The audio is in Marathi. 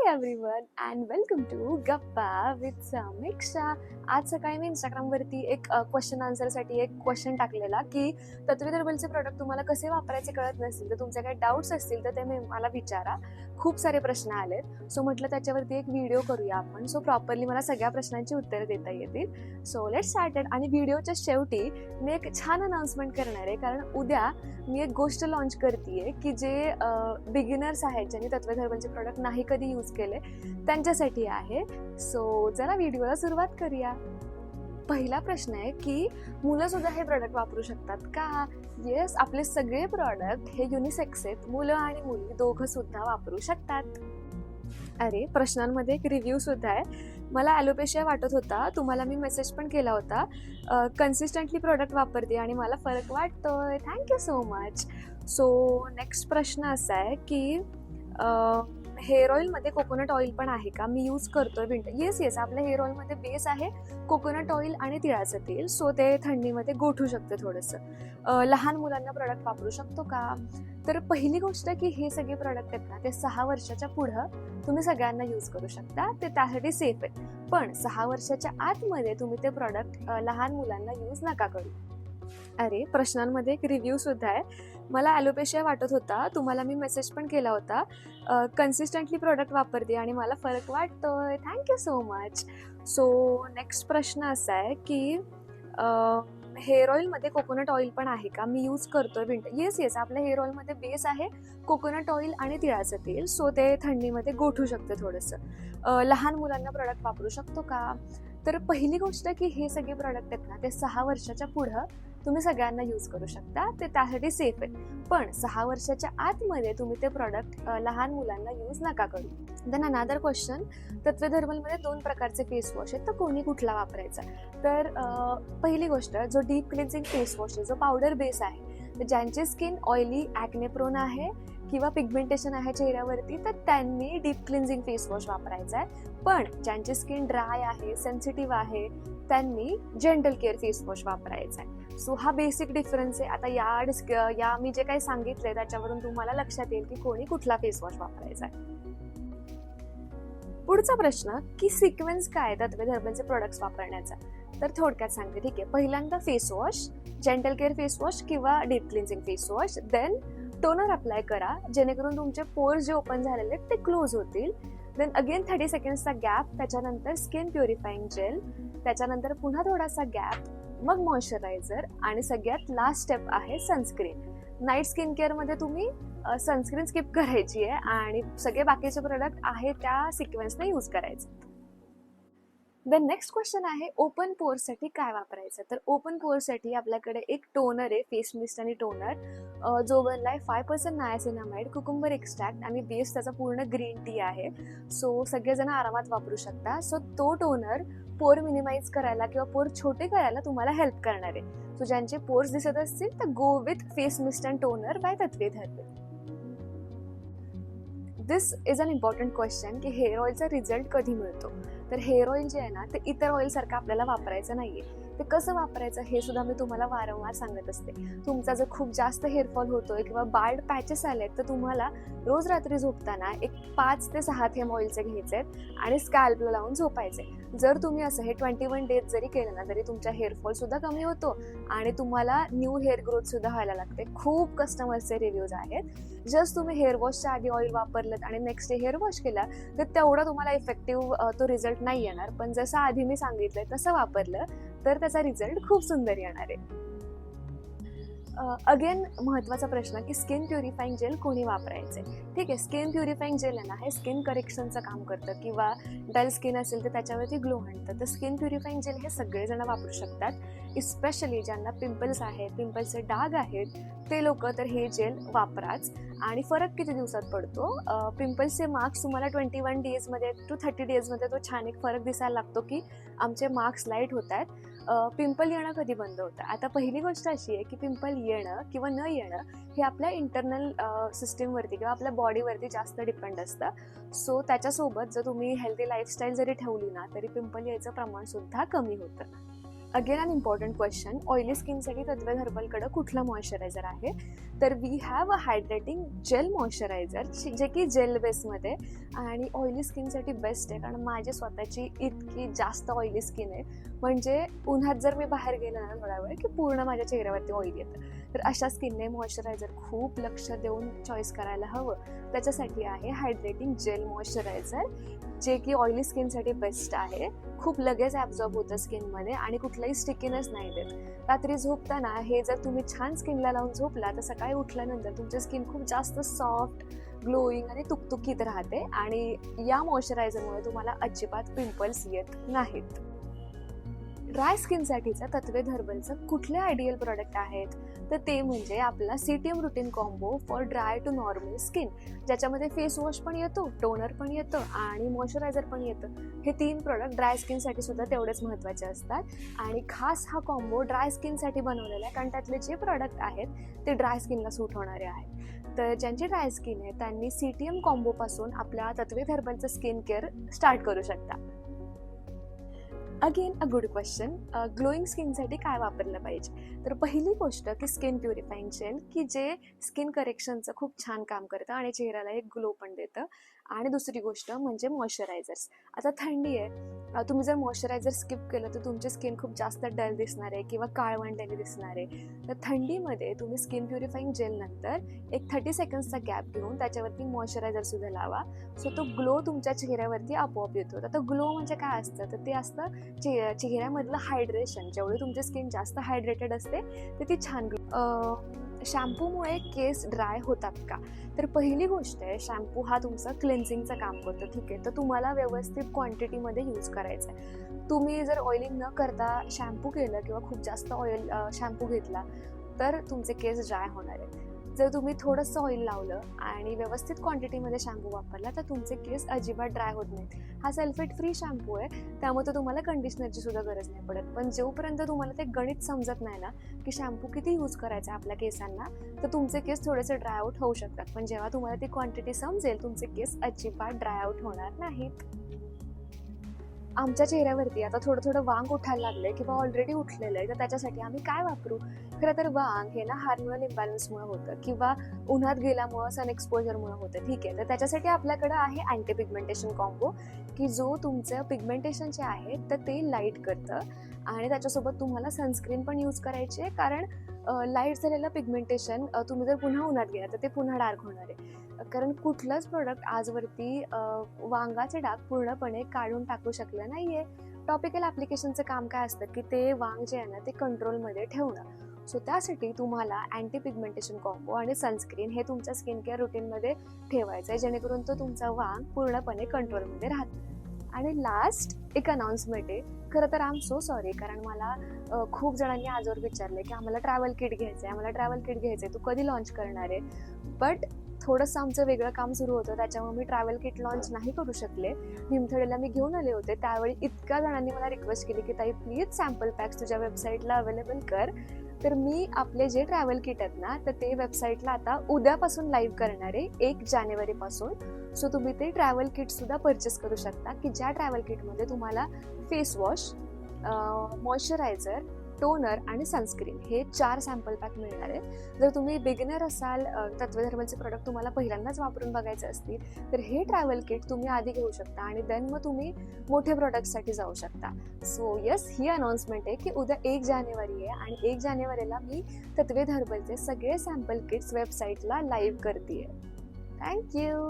Hi everyone and welcome to गप्पा विथ समीक्षा आज सकाळी मी इंस्टाग्रामवरती एक क्वेश्चन आन्सरसाठी एक क्वेश्चन टाकलेला की तत्वे दर्बलचे प्रोडक्ट तुम्हाला कसे वापरायचे कळत नसतील तर तुमचे काही डाऊट्स असतील तर ते मी मला विचारा. खूप सारे प्रश्न आलेत. सो म्हटलं त्याच्यावरती एक व्हिडिओ करूया आपण. सो प्रॉपरली मला सगळ्या प्रश्नांची उत्तरं देता येतील. सो लेट स्टार्टेड आणि व्हिडिओच्या शेवटी मी एक छान अनाउन्समेंट करणार आहे. कारण उद्या मी एक गोष्ट लॉन्च करते की जे बिगिनर्स आहेत ज्यांनी तत्वधर्माचे प्रोडक्ट नाही कधी यूज केले त्यांच्यासाठी आहे. सो जरा व्हिडिओला सुरुवात करूया. पहिला प्रश्न आहे की मुलं सुद्धा हे प्रोडक्ट वापरू शकतात का? येस आपले सगळे प्रॉडक्ट हे युनिसेक्स आहेत. मुलं आणि मुली दोघं सुद्धा वापरू शकतात. अरे प्रश्नांमध्ये एक रिव्ह्यू सुद्धा आहे. मला ॲलोपेशिया वाटत होता. तुम्हाला मी मेसेज पण केला होता. कन्सिस्टंटली प्रोडक्ट वापरते आणि मला फरक वाटतोय. Thank you so much so next प्रश्न असा आहे की हेअर ऑइलमध्ये कोकोनट ऑइल पण आहे का? मी यूज करतोय विंटर येस येस आपल्या हेअर ऑइलमध्ये बेस आहे कोकोनट ऑइल आणि तिळाचं तेल. सो ते थंडीमध्ये गोठू शकते थोडंसं. लहान मुलांना प्रोडक्ट वापरू शकतो का? तर पहिली गोष्ट की हे सगळे प्रोडक्ट आहेत ना ते सहा वर्षाच्या पुढं तुम्ही सगळ्यांना यूज करू शकता. ते त्यासाठी सेफ आहेत. पण सहा वर्षाच्या आतमध्ये तुम्ही ते प्रॉडक्ट लहान मुलांना यूज नका करू. अरे प्रश्नांमध्ये एक रिव्ह्यू सुद्धा आहे. मला ॲलोपेशिया वाटत होता. तुम्हाला मी मेसेज पण केला होता. कन्सिस्टंटली प्रोडक्ट वापरते आणि मला फरक वाटतोय. Thank you so much so next प्रश्न असा आहे की हेअर ऑइलमध्ये कोकोनट ऑइल पण आहे का? मी यूज करतोय विंटर येस येस आपल्या हेअर ऑइलमध्ये बेस आहे कोकोनट ऑइल आणि तिळाचं तेल. सो ते थंडीमध्ये गोठू शकते थोडंसं. लहान मुलांना प्रोडक्ट वापरू शकतो का? तर पहिली गोष्ट की हे सगळे प्रोडक्ट आहेत ना ते सहा वर्षाच्या पुढं तुम्ही सगळ्यांना यूज करू शकता. ते त्यासाठी सेफ आहेत पण सहा वर्षाच्या आतमध्ये तुम्ही ते प्रॉडक्ट लहान मुलांना यूज नका करू. देन अनादर क्वेश्चन तत्वधर्मलमध्ये दोन प्रकारचे फेस वॉश आहेत. तर कोणी कुठला वापरायचा? तर पहिली गोष्ट जो डीप क्लिन्झिंग फेस वॉश आहे जो पावडर बेस आहे तर ज्यांची स्किन ऑइली ॲक्नेप्रोन आहे किंवा पिगमेंटेशन आहे चेहऱ्यावरती तर त्यांनी डीप क्लिन्झिंग फेसवॉश वापरायचा आहे. पण ज्यांची स्किन ड्राय आहे सेन्सिटिव्ह आहे त्यांनी जेंटल केअर फेसवॉश वापरायचा आहे. सो हा बेसिक डिफरन्स आहे. आता या डिस्क या मी जे काही सांगितलंय त्याच्यावरून तुम्हाला लक्षात येईल की कोणी कुठला फेसवॉश वापरायचा आहे. पुढचा प्रश्न की सिक्वेन्स काय तत्वे धर्माचे प्रोडक्ट्स वापरण्याचा. तर थोडक्यात सांगते ठीक आहे. पहिल्यांदा face wash gentle care face wash किंवा deep cleansing face wash then toner apply करा. जेणेकरून तुमचे पोर्स जे ओपन झालेले आहेत ते क्लोज होतील. देन अगेन थर्टी सेकंड्सचा गॅप त्याच्यानंतर स्किन प्युरिफाईंग जेल त्याच्यानंतर पुन्हा थोडासा गॅप मग मॉइश्चरायझर आणि सगळ्यात लास्ट स्टेप आहे सनस्क्रीन नाईट स्किन केअरमध्ये तुम्ही सनस्क्रीन स्किप करायची आहे आणि सगळे बाकीचे प्रोडक्ट आहे त्या सिक्वेन्सने यूज करायचे. द नेक्स्ट क्वेश्चन आहे ओपन पोअरसाठी काय वापरायचं? तर ओपन पोअरसाठी आपल्याकडे एक टोनर आहे फेस मिस्ट आणि टोनर जो बनलाय five percent niacinamide cucumber extract आणि बेस त्याचा पूर्ण ग्रीन टी आहे. सो सगळेजण आरामात वापरू शकता. सो तो टोनर पोर मिनिमाइज करायला किंवा पोर छोटे करायला तुम्हाला हेल्प करणार आहे. सो ज्यांचे पोर्स दिसत असतील तर go with face mist and toner by Tatve धरते this is an important question की हेअर ऑइलचा रिझल्ट कधी मिळतो? तर हेअर ऑइल जे आहे ना ते इतर ऑइलसारखं आपल्याला वापरायचं नाहीये. ते कसं वापरायचं हे सुद्धा मी तुम्हाला वारंवार सांगत असते. तुमचा जर खूप जास्त हेअरफॉल होतोय किंवा बार्ड पॅचेस आले आहेत तर तुम्हाला रोज रात्री झोपताना एक पाच ते सहा थेंब ऑइलचे घ्यायचे आहेत आणि स्कॅल्पला लावून झोपायचे. जर तुम्ही असं हे ट्वेंटी वन डेज जरी केलं ना तरी तुमचा हेअरफॉल सुद्धा कमी होतो आणि तुम्हाला न्यू हेअर ग्रोथ सुद्धा व्हायला लागते. खूप कस्टमर्सचे रिव्ह्यूज आहेत. जस्ट तुम्ही हेअर वॉशच्या आधी ऑइल वापरलं आणि नेक्स्ट डे हेअर वॉश केला तर तेवढा तुम्हाला इफेक्टिव्ह तो रिझल्ट नाही येणार. पण जसं आधी मी सांगितलं तसं वापरलं तर त्याचा रिझल्ट खूप सुंदर येणार आहे. अगेन महत्त्वाचा प्रश्न की स्किन प्युरिफाईंग जेल कोणी वापरायचे ठीक आहे स्किन प्युरिफाईंग जेल आहे ना हे स्किन करेक्शनचं काम करतं किंवा डल स्किन असेल तर त्याच्यावरती ग्लो आणतं. तर स्किन प्युरिफाईंग जेल हे सगळेजण वापरू शकतात इस्पेशली ज्यांना पिंपल्स आहेत पिंपल्सचे डाग आहेत ते लोक तर हे जेल वापराच. आणि फरक किती दिवसात पडतो? पिंपल्सचे मार्क्स तुम्हाला ट्वेंटी वन डेजमध्ये टू थर्टी डेजमध्ये तो छान एक फरक दिसायला लागतो की आमचे मार्क्स लाइट होत आहेत. पिंपल येणं कधी बंद होतं? आता पहिली गोष्ट अशी आहे की पिंपल येणं किंवा न येणं हे आपल्या इंटरनल सिस्टीमवरती किंवा आपल्या बॉडीवरती जास्त डिपेंड असतं. सो त्याच्यासोबत जर तुम्ही हेल्दी लाईफस्टाईल जरी ठेवली ना तरी पिंपल यायचं प्रमाण सुद्धा कमी होतं. Again an important question oily स्किनसाठी तद्वेल हर्बलकडं कुठलं मॉइश्चरायझर आहे? तर we have a hydrating gel moisturiser जे की जेल बेसमध्ये आणि ऑइली स्किनसाठी बेस्ट आहे कारण माझी स्वतःची इतकी जास्त ऑइली स्किन आहे. म्हणजे उन्हात जर मी बाहेर गेलं ना थोडा वेळ की पूर्ण माझ्या चेहऱ्यावरती ऑइल येतं. तर अशा स्किनने मॉइश्चरायझर खूप लक्ष देऊन चॉईस करायला हवं. त्याच्यासाठी आहे हायड्रेटिंग जेल मॉइश्चरायझर जे की ऑइली स्किनसाठी बेस्ट आहे. खूप लगेच ॲब्झॉर्ब होतं स्किनमध्ये आणि कुठलं कुठलाही स्टिकीनेस नाही देत. रात्री झोपताना हे जर तुम्ही छान स्किनला लावून झोपला तर सकाळी उठल्यानंतर तुमची स्किन खूप जास्त सॉफ्ट ग्लोईंग आणि तुकतुकीत राहते आणि या मॉइश्चरायझरमुळे तुम्हाला अजिबात पिंपल्स येत नाहीत. ड्राय स्किनसाठीचं तत्वे हर्बलचं कुठले आयडियल प्रॉडक्ट आहेत? तर ते म्हणजे आपला C T M routine combo for dry to normal skin ज्याच्यामध्ये फेस वॉश पण येतो टोनर पण येतं आणि मॉइश्चरायझर पण येतं. हे तीन प्रोडक्ट ड्राय स्किनसाठी सुद्धा तेवढेच महत्त्वाचे असतात. आणि खास हा कॉम्बो ड्राय स्किनसाठी बनवलेला आहे कारण त्यातले जे प्रोडक्ट आहेत ते ड्राय स्किनला सूट होणारे आहेत. तर ज्यांची ड्राय स्किन आहे त्यांनी सी टी एम कॉम्बोपासून आपल्या तत्वे हर्बलचं स्किन केअर स्टार्ट करू शकता. Again a good question glowing स्किनसाठी काय वापरलं पाहिजे? तर पहिली गोष्ट की स्किन प्युरिफाईंग जेल की जे स्किन करेक्शनचं खूप छान काम करतं आणि चेहऱ्याला एक ग्लो पण देतं. आणि दुसरी गोष्ट म्हणजे मॉइश्चरायझर्स आता थंडी आहे. तुम्ही जर मॉइश्चरायझर स्किप केलं तर तुमची स्किन खूप जास्त डल दिसणार आहे किंवा काळवंडलेली दिसणार आहे. तर थंडीमध्ये तुम्ही स्किन प्युरिफाईंग जेल नंतर एक थर्टी सेकंड्सचा गॅप घेऊन त्याच्यावरती मॉइश्चरायझर सुद्धा लावा. सो तो ग्लो तुमच्या चेहऱ्यावरती आपोआप येतो. आता ग्लो म्हणजे काय असतं? तर ते असतं चे चेहऱ्यामधलं हायड्रेशन जेवढे तुमची स्किन जास्त हायड्रेटेड असते तर ती छान शॅम्पूमुळे केस ड्राय होतात का? तर पहिली गोष्ट आहे शॅम्पू हा तुमचा क्लेन्झिंगचं काम करतो ठीक आहे? तर तुम्हाला व्यवस्थित क्वांटिटीमध्ये यूज करायचं आहे तुम्ही जर ऑइलिंग न करता शॅम्पू केलं किंवा खूप जास्त ऑइल शॅम्पू घेतला तर तुमचे केस ड्राय होणार आहेत. जर तुम्ही थोडंसं ऑइल लावलं आणि व्यवस्थित क्वांटिटीमध्ये शॅम्पू वापरला तर तुमचे केस अजिबात ड्राय होत नाहीत. हा सल्फेट फ्री शॅम्पू आहे त्यामुळे तर तुम्हाला कंडिशनरची सुद्धा गरज नाही पडत. पण जोपर्यंत तुम्हाला ते गणित समजत नाही ना की शॅम्पू किती यूज करायचा आपल्या केसांना तर तुमचे केस थोडेसे ड्रायआउट होऊ शकतात. पण जेव्हा तुम्हाला ती क्वांटिटी समजेल तुमचे केस अजिबात ड्रायआउट होणार नाहीत. आमच्या चेहऱ्यावरती आता थोडं थोडं वांग उठायला लागलंय किंवा ऑलरेडी उठलेलं आहे तर त्याच्यासाठी आम्ही काय वापरू? खरं तर वांग हे ना हार्मोनल इम्बॅलन्समुळे होतं किंवा उन्हात गेल्यामुळं सन एक्सपोजरमुळे होतं ठीक आहे. तर त्याच्यासाठी आपल्याकडं आहे अँटी पिगमेंटेशन कॉम्बो की जो तुमचं पिगमेंटेशन जे आहे तर ते लाइट करतं आणि त्याच्यासोबत तुम्हाला सनस्क्रीन पण यूज करायची आहे कारण लाइट झालेलं पिगमेंटेशन तुम्ही जर पुन्हा उन्हात गेला तर ते पुन्हा डार्क होणार आहे. कारण कुठलंच प्रोडक्ट आजवरती वांगाचे डाग पूर्णपणे काढून टाकू शकलं नाही आहे टॉपिकल ॲप्लिकेशनचं काम काय असतं की ते वांग जे आहे ना ते कंट्रोलमध्ये ठेवणं. सो त्यासाठी तुम्हाला अँटी पिगमेंटेशन कॉम्बो आणि सनस्क्रीन हे तुमच्या स्किन केअर रुटीनमध्ये ठेवायचं आहे जेणेकरून तो तुमचा वांग पूर्णपणे कंट्रोलमध्ये राहतो. आणि लास्ट एक अनाउन्समेंट आहे. खरं तर आय एम सो सॉरी कारण मला खूप जणांनी आजवर विचारलं की आम्हाला ट्रॅव्हल किट घ्यायचं आहे आम्हाला ट्रॅव्हल किट घ्यायचं आहे तू कधी लॉन्च करणार आहे? बट थोडंसं आमचं वेगळं काम सुरू होतं त्याच्यामुळे मी ट्रॅव्हल किट लॉन्च नाही करू शकले. निमथडेला मी घेऊन आले होते. त्यावेळी इतक्या जणांनी मला रिक्वेस्ट केली की ताई प्लीज सॅम्पल पॅक्स तुझ्या वेबसाईटला अवेलेबल कर. तर मी आपले जे ट्रॅव्हल किट आहेत ना तर ते वेबसाईटला आता उद्यापासून लाईव्ह करणार आहे एक जानेवारीपासून. सो तुम्ही ते ट्रॅव्हल किटसुद्धा परचेस करू शकता की ज्या ट्रॅव्हल किटमध्ये तुम्हाला फेस वॉश मॉइश्चरायझर टोनर आणि सनस्क्रीन हे चार सॅम्पल पॅक मिळणार आहे जर तुम्ही बिगिनर असाल तत्वधर्मलचे प्रोडक्ट तुम्हाला पहिल्यांदाच वापरून बघायचे असतील तर हे ट्रॅव्हल किट तुम्ही आधी घेऊ शकता आणि देन मग तुम्ही मोठ्या प्रोडक्टसाठी जाऊ शकता. सो येस ही अनाउन्समेंट आहे की उद्या एक जानेवारी आहे आणि एक जानेवारीला मी तत्वे हर्बलचे सगळे सॅम्पल किट्स वेबसाईटला लाईव्ह करते थँक्यू